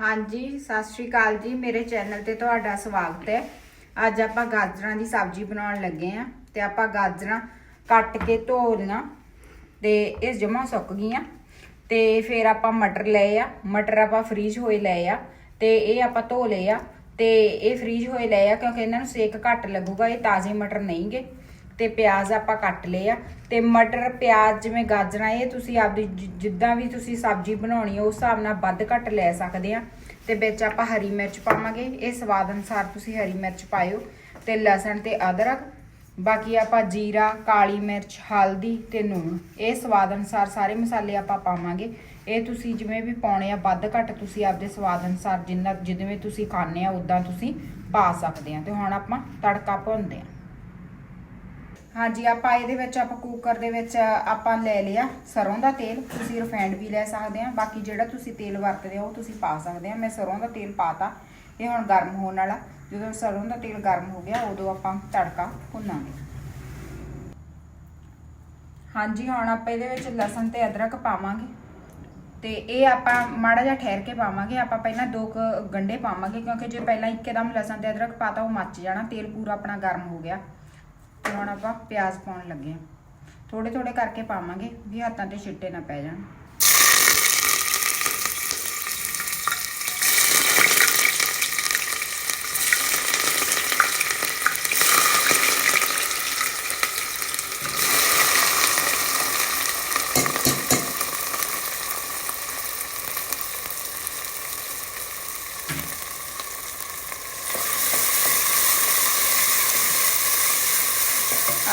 ਹਾਂਜੀ, ਸਤਿ ਸ਼੍ਰੀ ਅਕਾਲ ਜੀ। ਮੇਰੇ ਚੈਨਲ ਤੇ ਤੁਹਾਡਾ ਸਵਾਗਤ ਹੈ। ਅੱਜ ਆਪਾਂ ਗਾਜਰਾਂ ਦੀ ਸਬਜ਼ੀ ਬਣਾਉਣ ਲੱਗੇ ਆਂ ਤੇ ਆਪਾਂ ਗਾਜਰਾਂ ਕੱਟ ਕੇ ਧੋ ਲੀਆਂ ਤੇ ਇਹ ਜਮਾ ਸੁੱਕ ਗਈਆਂ ਤੇ ਫਿਰ ਆਪਾਂ ਮਟਰ ਲਏ ਆ। ਮਟਰ ਆਪਾਂ ਫ੍ਰੀਜ ਹੋਏ ਲਏ ਆ ਤੇ ਇਹ ਆਪਾਂ ਧੋ ਲਏ ਆ ਤੇ ਇਹ ਫ੍ਰੀਜ ਹੋਏ ਲਏ ਆ ਕਿਉਂਕਿ ਇਹਨਾਂ ਨੂੰ ਸੇਕ ਘੱਟ ਲੱਗੂਗਾ, ਇਹ ਤਾਜ਼ੇ ਮਟਰ ਨਹੀਂਗੇ। ਤੇ ਪਿਆਜ਼ ਆਪਾਂ ਕੱਟ ਲਏ ਆ ਤੇ ਮਟਰ, ਪਿਆਜ਼ ਜਿਵੇਂ ਗਾਜਰਾਂ, ਇਹ ਤੁਸੀਂ ਆਪਦੀ ਜਿੱਦਾਂ ਵੀ ਤੁਸੀਂ ਸਬਜ਼ੀ ਬਣਾਉਣੀ ਹੈ ਉਸ ਹਿਸਾਬ ਨਾਲ ਵੱਧ ਘੱਟ ਲੈ ਸਕਦੇ ਆ। ਤੇ ਵਿੱਚ ਆਪਾਂ ਹਰੀ ਮਿਰਚ ਪਾਵਾਂਗੇ। ਇਹ ਸਵਾਦ ਅਨੁਸਾਰ ਤੁਸੀਂ ਹਰੀ ਮਿਰਚ ਪਾਇਓ ਤੇ ਲਸਣ ਤੇ ਅਦਰਕ, ਬਾਕੀ ਆਪਾਂ ਜੀਰਾ, ਕਾਲੀ ਮਿਰਚ, ਹਲਦੀ ਤੇ ਨੂਣ। ਇਹ ਸਵਾਦ ਅਨੁਸਾਰ ਸਾਰੇ ਮਸਾਲੇ ਆਪਾਂ ਪਾਵਾਂਗੇ। ਇਹ ਤੁਸੀਂ ਜਿਵੇਂ ਵੀ ਪਾਉਣੇ ਆ, ਵੱਧ ਘੱਟ ਤੁਸੀਂ ਆਪਦੇ ਸਵਾਦ ਅਨੁਸਾਰ ਜਿੰਨਾ, ਜਿਵੇਂ ਤੁਸੀਂ ਖਾਣੇ ਆ ਉਦਾਂ ਤੁਸੀਂ ਪਾ ਸਕਦੇ ਆ। ਤੇ ਹੁਣ ਆਪਾਂ ਤੜਕਾ ਭੁੰਨਦੇ ਆ। ਹਾਂਜੀ, ਆਪਾਂ ਇਹਦੇ ਵਿੱਚ, ਆਪਾਂ ਕੁੱਕਰ ਦੇ ਵਿੱਚ, ਆਪਾਂ ਲੈ ਲਿਆ ਸਰੋਂ ਦਾ ਤੇਲ। ਤੁਸੀਂ ਰਿਫਾਈਂਡ ਵੀ ਲੈ ਸਕਦੇ ਆ। ਬਾਕੀ ਜਿਹੜਾ ਤੁਸੀਂ ਤੇਲ ਵਰਤਦੇ ਹੋ, ਉਹ ਤੁਸੀਂ ਪਾ ਸਕਦੇ ਆ। ਮੈਂ ਸਰੋਂ ਦਾ ਤੇਲ ਪਾਤਾ। ਇਹ ਹੁਣ ਗਰਮ ਹੋਣ ਵਾਲਾ। ਜਦੋਂ ਸਰੋਂ ਦਾ ਤੇਲ ਗਰਮ ਹੋ ਗਿਆ, ਉਦੋਂ ਆਪਾਂ ਤੜਕਾ ਭੁੰਨਾਂਗੇ। ਹਾਂਜੀ, ਹੁਣ ਆਪਾਂ ਇਹਦੇ ਵਿੱਚ ਲਸਣ ਤੇ ਅਦਰਕ ਪਾਵਾਂਗੇ। ਤੇ ਇਹ ਆਪਾਂ ਮਾੜਾ ਜਿਹਾ ਠਹਿਰ ਕੇ ਪਾਵਾਂਗੇ। ਆਪਾਂ ਪਹਿਲਾਂ ਦੋ ਕੁ ਗੰਡੇ ਪਾਵਾਂਗੇ, ਕਿਉਂਕਿ ਜੇ ਪਹਿਲਾਂ ਇੱਕਦਮ ਲਸਣ ਤੇ ਅਦਰਕ ਪਾਤਾ, ਉਹ ਮੱਚ ਜਾਣਾ। ਤੇਲ ਪੂਰਾ ਆਪਣਾ ਗਰਮ ਹੋ ਗਿਆ। ਤੇ ਹੁਣ ਆਪਾਂ ਪਿਆਜ਼ ਪਾਉਣ ਲੱਗੇ ਆ ਥੋੜੇ ਥੋੜੇ ਕਰਕੇ ਪਾਵਾਂਗੇ, ਵੀ ਹੱਥਾਂ ਤੇ ਛਿੱਟੇ ਨਾ ਪੈ ਜਾਣ।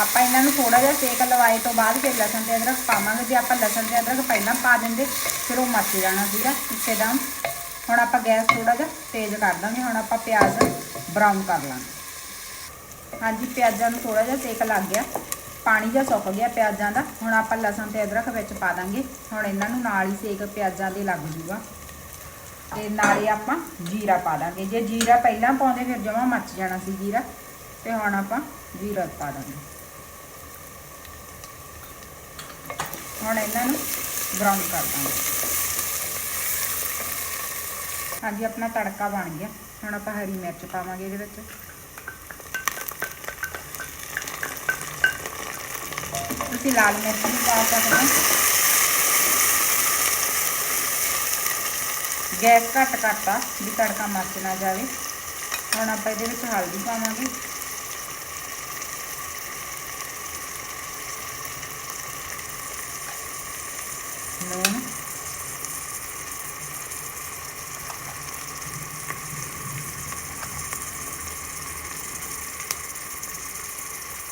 ਆਪਾਂ ਇਹਨਾਂ ਨੂੰ ਥੋੜਾ ਜਿਹਾ ਸੇਕ ਲਵਾਏ ਤੋਂ ਬਾਅਦ ਫਿਰ ਲਸਣ ਤੇ ਅਦਰਕ ਪਾਵਾਂਗੇ। ਜੇ ਆਪਾਂ ਲਸਣ ਤੇ ਅਦਰਕ ਪਹਿਲਾਂ ਪਾ ਦਿੰਦੇ, ਫਿਰ ਉਹ ਮੱਚ ਜਾਣਾ ਸੀਗਾ ਇੱਕਦਮ। ਹੁਣ ਆਪਾਂ ਗੈਸ ਥੋੜਾ ਜਿਹਾ ਤੇਜ਼ ਕਰ ਦਾਂਗੇ, ਹੁਣ ਆਪਾਂ ਪਿਆਜ਼ ਬਰਾਊਨ ਕਰ ਲਾਂਗੇ। ਹਾਂਜੀ, ਪਿਆਜ਼ਾਂ ਨੂੰ ਥੋੜਾ ਜਿਹਾ ਸੇਕ ਲੱਗ ਗਿਆ। ਪਾਣੀ ਜਿਹਾ ਸੁੱਕ ਗਿਆ ਪਿਆਜ਼ਾਂ ਦਾ। ਹੁਣ ਆਪਾਂ ਲਸਣ ਤੇ ਅਦਰਕ ਵਿੱਚ ਪਾ ਦਾਂਗੇ। ਹੁਣ ਇਹਨਾਂ ਨੂੰ ਨਾਲ ਹੀ ਸੇਕ ਪਿਆਜ਼ਾਂ ਦੇ ਲੱਗ ਜੂਗਾ। ਤੇ ਨਾਲੇ ਆਪਾਂ ਜੀਰਾ ਪਾ ਦਾਂਗੇ। ਜੇ ਜੀਰਾ ਪਹਿਲਾਂ ਪਾਉਂਦੇ, ਫਿਰ ਜਮਾ ਮੱਚ ਜਾਣਾ ਸੀ ਜੀਰਾ। ਤੇ ਹੁਣ ਆਪਾਂ ਜੀਰਾ ਪਾ ਦਾਂਗੇ। ਹੁਣ ਇਹਨਾਂ ਨੂੰ ਬਰਾਊਨ ਕਰ ਦਾਂਗੇ। ਹਾਂਜੀ, ਆਪਣਾ ਤੜਕਾ ਬਣ ਗਿਆ। ਹੁਣ ਆਪਾਂ ਹਰੀ ਮਿਰਚ ਪਾਵਾਂਗੇ ਇਹਦੇ ਵਿੱਚ। ਤੁਸੀਂ ਲਾਲ ਮਿਰਚ ਵੀ ਪਾ ਸਕਦੇ ਹੋ। ਗੈਸ ਘੱਟ ਕਰਤਾ ਵੀ ਤੜਕਾ ਮੱਚ ਨਾ ਜਾਵੇ। ਹੁਣ ਆਪਾਂ ਇਹਦੇ ਵਿੱਚ ਹਲਦੀ ਪਾਵਾਂਗੇ ਨੂਣ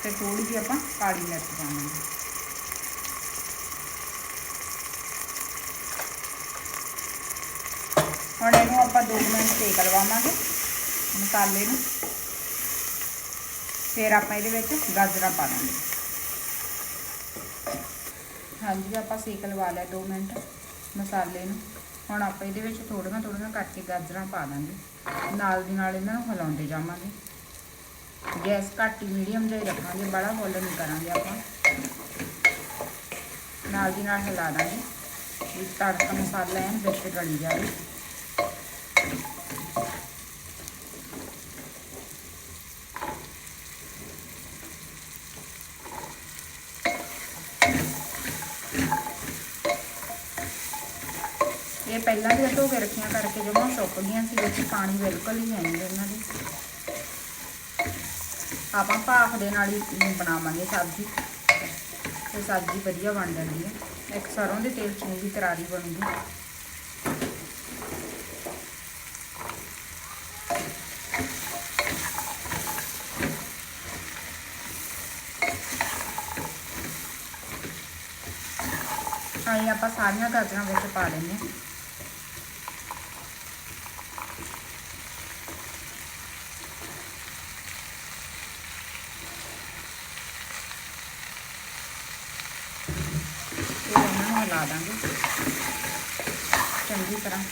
ਤੇ ਥੋੜੀ ਜਿਹੀ ਆਪਾਂ ਕਾਲੀ ਮਿਰਚ ਪਾਵਾਂਗੇ ਹੁਣ ਇਹਨੂੰ ਆਪਾਂ 2 ਮਿੰਟ ਸੇਕ ਲਵਾਵਾਂਗੇ ਮਸਾਲੇ ਨੂੰ। ਫਿਰ ਆਪਾਂ ਇਹਦੇ ਵਿੱਚ ਗਾਜਰਾਂ ਪਾ ਦਾਂਗੇ ਹਾਂਜੀ, ਆਪਾਂ ਸੇਕ ਲਵਾ ਲਿਆ 2 ਮਿੰਟ ਮਸਾਲੇ ਨੂੰ। ਹੁਣ ਆਪਾਂ ਇਹਦੇ ਵਿੱਚ ਥੋੜੀਆਂ ਥੋੜੀਆਂ ਕਰਕੇ ਗਾਜਰਾਂ ਪਾ ਦਾਂਗੇ। ਨਾਲ ਦੀ ਨਾਲ ਇਹਨਾਂ ਨੂੰ ਹਿਲਾਉਂਦੇ ਜਾਵਾਂਗੇ। ਗੈਸ ਘੱਟ ਹੀ, ਮੀਡੀਅਮ ਤੇ ਰੱਖਾਂਗੇ, ਬੜਾ ਫੁੱਲ ਨਹੀਂ ਕਰਾਂਗੇ ਆਪਾਂ। ਨਾਲ ਦੀ ਨਾਲ ਹਿਲਾ ਦਾਂਗੇ। ਵੀ ਤੜਕਾ ਮਸਾਲਾ ਐਨ ਵਿੱਚ ਰਲੀ ਜਾਵੇ। ਇਹ ਪਹਿਲਾਂ ਵੀ ਧੋ ਕੇ ਰੱਖੀਆਂ ਕਰਕੇ ਜਮਾਂ ਸੁੱਕ ਗਈਆਂ ਸੀ ਵਿੱਚ ਪਾਣੀ ਬਿਲਕੁਲ ਹੀ ਹੈ ਨਹੀਂ ਇਹਨਾਂ ਦੇ। ਆਪਾਂ ਭਾਫ ਦੇ ਨਾਲ ਹੀ ਬਣਾਵਾਂਗੇ ਸਬਜ਼ੀ। ਤੇ ਸਬਜ਼ੀ ਵਧੀਆ ਬਣ ਜਾਂਦੀ ਹੈ। ਇੱਕ ਸਰੋਂ ਦੇ ਤੇਲ ਚ ਵੀ ਕਰਾਰੀ ਬਣੂਗੀ। ਆਈ ਆਪਾਂ ਸਾਰੀਆਂ ਗਾਜਰਾਂ ਵਿੱਚ ਪਾ ਲੈਂਦੇ ਹਾਂ। ਹਿਲਾ ਦਾਂਗੇ। ਚੰਗੀ ਤਰ੍ਹਾਂ।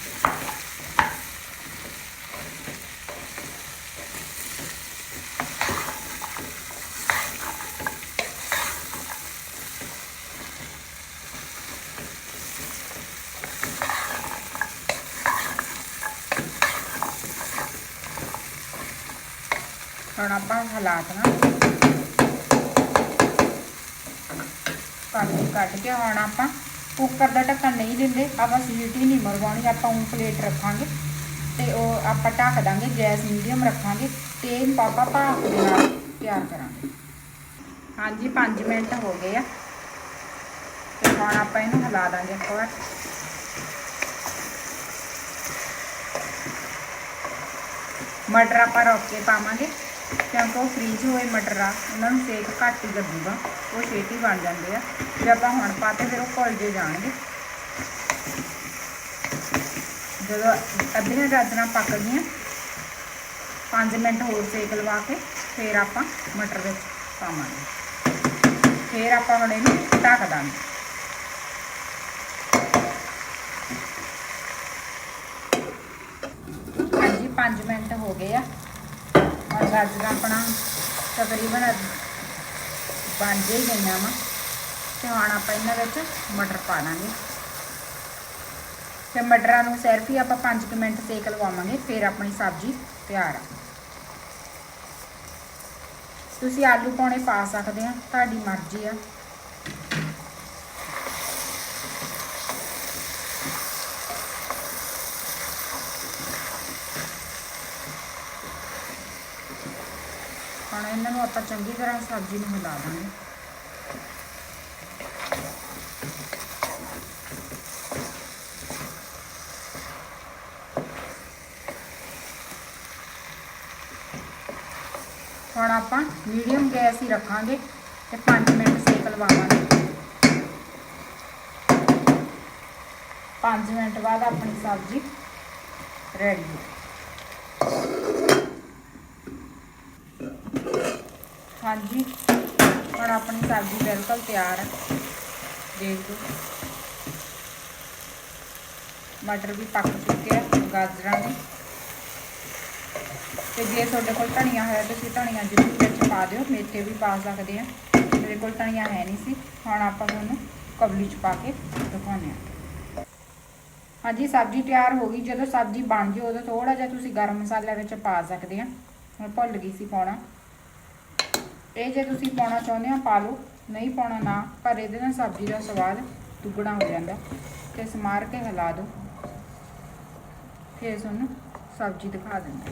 ਹੁਣ ਆਪਾਂ ਹਾਲਾਤ ਨਾ ਕੱਢ ਕੱਢ ਕੇ ਹੁਣ ਆਪਾਂ? ਕੁੱਕਰ ਦਾ ਢੱਕਣ ਨਹੀਂ ਦਿੰਦੇ, ਆਪਾਂ ਸੀਟੀ ਨਹੀਂ ਮਰਵਾਉਣੀ, ਆਪਾਂ ਉਹ ਪਲੇਟ ਰੱਖਾਂਗੇ ਤੇ ਉਹ ਆਪਾਂ ਢੱਕ ਦਾਂਗੇ, ਗੈਸ ਮੀਡੀਅਮ ਰੱਖਾਂਗੇ ਤੇ ਪਾਪਾ ਭਾਪ ਦੇ ਨਾਲ ਤਿਆਰ ਕਰਾਂਗੇ। ਹਾਂਜੀ 5 ਮਿੰਟ ਹੋ ਗਏ ਆ। ਤੇ ਹੁਣ ਆਪਾਂ ਇਹਨੂੰ ਹਿਲਾ ਦਾਂਗੇ ਇੱਕ ਵਾਰ। ਮਟਰ ਆਪਾਂ ਰੋਕ ਕੇ ਪਾਵਾਂਗੇ। ਕਿਉਂਕਿ ਉਹ ਫ੍ਰੀਜ ਹੋਏ ਮਟਰ ਆ, ਉਹਨਾਂ ਨੂੰ ਸੇਕ ਘੱਟ ਹੀ ਲੱਗੂਗਾ, ਉਹ ਛੇਤੀ ਬਣ ਜਾਂਦੇ ਆ। ਜੇ ਆਪਾਂ ਹੁਣ ਪਾਤੇ, ਫਿਰ ਉਹ ਘੁਲ ਜੇ ਜਾਣਗੇ। ਜਦੋਂ ਅੱਧੀਆਂ ਗਾਜਰਾਂ ਪੱਕ ਗਈਆਂ 5 ਮਿੰਟ ਹੋਰ ਸੇਕ ਲਵਾ ਕੇ, ਫਿਰ ਆਪਾਂ ਮਟਰ ਵਿੱਚ ਪਾਵਾਂਗੇ। ਫਿਰ ਆਪਾਂ ਹੁਣ ਇਹਨੂੰ ਢੱਕ ਦਾਂਗੇ ਹਾਂਜੀ 5 ਮਿੰਟ ਹੋ ਗਏ ਆ ਔਰ ਗਾਜਰਾਂ ਆਪਣਾ ਤਕਰੀਬਨ ਬਣ ਜੇ ਗਈਆਂ ਵਾ। ਤੇ ਹੁਣ ਆਪਾਂ ਇਹਨਾਂ ਵਿੱਚ ਮਟਰ ਪਾ ਦਾਂਗੇ। ਤੇ ਮਟਰਾਂ ਨੂੰ ਸਿਰਫ ਹੀ ਆਪਾਂ 5 ਮਿੰਟ ਸੇਕ ਲਵਾਵਾਂਗੇ, ਫਿਰ ਆਪਣੀ ਸਬਜ਼ੀ ਤਿਆਰ ਆ। ਤੁਸੀਂ ਆਲੂ ਪਾਉਣੇ ਪਾ ਸਕਦੇ ਆ, ਤੁਹਾਡੀ ਮਰਜ਼ੀ ਆ ਹੁਣ ਇਹਨਾਂ ਨੂੰ ਆਪਾਂ ਚੰਗੀ ਤਰ੍ਹਾਂ ਸਬਜ਼ੀ ਨੂੰ ਹਿਲਾ ਦਾਂਗੇ ਹੁਣ ਆਪਾਂ ਮੀਡੀਅਮ ਗੈਸ ਹੀ ਰੱਖਾਂਗੇ ਤੇ 5 ਮਿੰਟ ਸੇਕ ਲਵਾਵਾਂਗੇ। 5 ਮਿੰਟ ਬਾਅਦ ਆਪਣੀ ਸਬਜ਼ੀ ਰੈਡੀ ਹੈ ਹਾਂਜੀ। ਹੁਣ ਆਪਣੀ ਸਬਜ਼ੀ ਬਿਲਕੁਲ ਤਿਆਰ ਹੈ ਦੇਖ ਲਓ। ਮਟਰ ਵੀ ਪੱਕ ਚੁੱਕੇ ਆ ਗਾਜਰਾਂ ਵੀ ਤੇ ਜੇ ਤੁਹਾਡੇ ਕੋਲ ਧਨੀਆ ਹੋਇਆ, ਤੁਸੀਂ ਧਨੀਆ ਜ਼ਰੂਰ ਵਿੱਚ ਪਾ ਦਿਓ। ਮੇਥੇ ਵੀ ਪਾ ਸਕਦੇ ਆ। ਮੇਰੇ ਕੋਲ ਧਨੀਆ ਹੈ ਨਹੀਂ ਸੀ। ਹੁਣ ਆਪਾਂ ਉਹਨੂੰ ਕਬਲੀ 'ਚ ਪਾ ਕੇ ਦਿਖਾਉਂਦੇ ਆ। ਹਾਂਜੀ, ਸਬਜ਼ੀ ਤਿਆਰ ਹੋ ਗਈ। ਜਦੋਂ ਸਬਜ਼ੀ ਬਣ ਜਾਏ ਉਦੋਂ ਥੋੜਾ ਜਿਹਾ ਤੁਸੀਂ ਗਰਮ ਮਸਾਲਾ ਵਿੱਚ ਪਾ ਸਕਦੇ ਆ। ਹੁਣ ਭੁੱਲ ਗਈ ਸੀ ਪਾਉਣਾ। ਇਹ ਜੇ ਤੁਸੀਂ ਪਾਉਣਾ ਚਾਹੁੰਦੇ ਹੋ, ਪਾ ਲਓ। ਨਹੀਂ ਪਾਉਣਾ ਨਾ, ਪਰ ਇਹਦੇ ਨਾਲ ਸਬਜ਼ੀ ਦਾ ਸਵਾਦ ਦੁੱਗਣਾ ਹੋ ਜਾਂਦਾ। ਤੇ ਸਮਾਰ ਕੇ ਹਿਲਾ ਦਿਓ। ਫਿਰ ਤੁਹਾਨੂੰ ਸਬਜ਼ੀ ਦਿਖਾ ਦਿੰਦੇ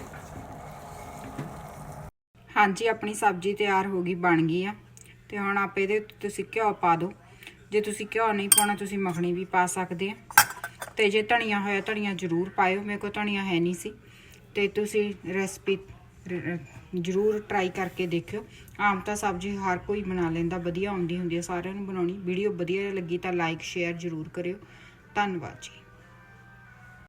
ਹਾਂਜੀ, ਆਪਣੀ ਸਬਜ਼ੀ ਤਿਆਰ ਹੋ ਗਈ, ਬਣ ਗਈ ਆ। ਤੇ ਹੁਣ ਆਪ ਇਹਦੇ ਉੱਤੇ ਤੁਸੀਂ ਘਿਓ ਪਾ ਦਿਓ। ਜੇ ਤੁਸੀਂ ਘਿਓ ਨਹੀਂ ਪਾਉਣਾ, ਤੁਸੀਂ ਮੱਖਣੀ ਵੀ ਪਾ ਸਕਦੇ ਆ। ਤੇ ਜੇ ਧਨੀਆ ਹੋਇਆ, ਧਨੀਆ ਜ਼ਰੂਰ ਪਾਇਓ। ਮੇਰੇ ਕੋਲ ਧਨੀਆ ਹੈ ਨਹੀਂ ਸੀ। ਤੇ ਤੁਸੀਂ ਰੈਸਪੀ ਜ਼ਰੂਰ ਟਰਾਈ ਕਰਕੇ ਦੇਖਿਓ। ਆਮ ਤਾਂ ਸਬਜ਼ੀ ਹਰ ਕੋਈ ਬਣਾ ਲੈਂਦਾ, ਵਧੀਆ ਆਉਂਦੀ ਹੁੰਦੀ ਹੈ, ਸਾਰਿਆਂ ਨੂੰ ਬਣਾਉਣੀ। ਵੀਡੀਓ ਵਧੀਆ ਲੱਗੀ ਤਾਂ ਲਾਈਕ ਸ਼ੇਅਰ ਜ਼ਰੂਰ ਕਰਿਓ। ਧੰਨਵਾਦ ਜੀ।